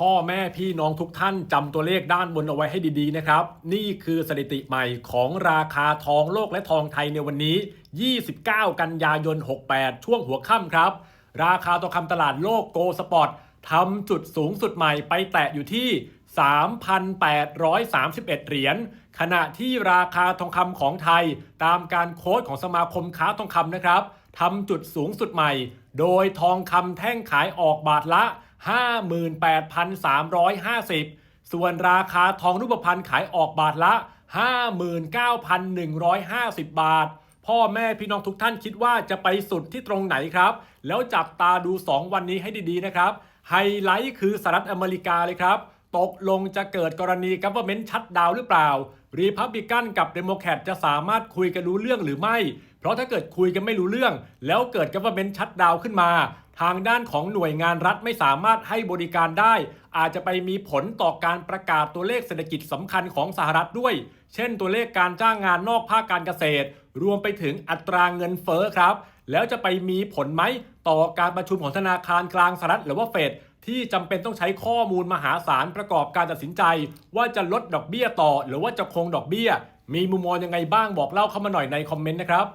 พ่อแม่พี่น้องทุกท่านจำตัวเลขด้านบนเอาไว้ให้ดีๆนะครับ นี่คือสถิติใหม่ของราคาทองโลกและทองไทยในวันนี้ 29 กันยายน 68 ช่วงหัวค่ำครับ ราคาทองคำตลาดโลกโกลสปอร์ตทำจุดสูงสุดใหม่ไปแตะอยู่ที่ 3,831 เหรียญ ขณะที่ราคาทองคำของไทย ตามการโค้ดของสมาคมค้าทองคำนะครับทำจุดสูงสุดใหม่ โดยทองคำแท่งขายออกบาทละ 58,350 ส่วนราคาทองรูปพรรณขายออกบาทละ 59,150 บาท พ่อแม่พี่น้องทุกท่านคิดว่าจะไปสุดที่ตรงไหนครับ แล้วจับตาดู 2 วันนี้ให้ดีๆนะครับ ไฮไลท์คือสหรัฐอเมริกาเลยครับ ตกลงจะเกิดกรณี government ชัดดาวหรือเปล่ารีพับลิกันกับเดโมแครตจะสามารถคุยกันรู้เรื่องหรือไม่ เพราะถ้าเกิดคุยกันไม่รู้เรื่อง แล้วเกิด government ชัดดาวขึ้นมา ทางด้านของหน่วยงานรัฐไม่สามารถให้บริการได้ อาจจะไปมีผลต่อการประกาศตัวเลขเศรษฐกิจสำคัญของสหรัฐด้วย เช่นตัวเลขการจ้างงานนอกภาคการเกษตร รวมไปถึงอัตราเงินเฟ้อครับ แล้วจะไปมีผลไหมต่อการประชุมของธนาคารกลางสหรัฐหรือว่าเฟดที่จำเป็นต้องใช้ข้อมูลมหาศาลประกอบการตัดสินใจ ว่าจะลดดอกเบี้ยต่อ หรือว่าจะคงดอกเบี้ย มีมุมมองยังไงบ้างบอกเล่าเข้ามาหน่อยในคอมเมนต์นะครับ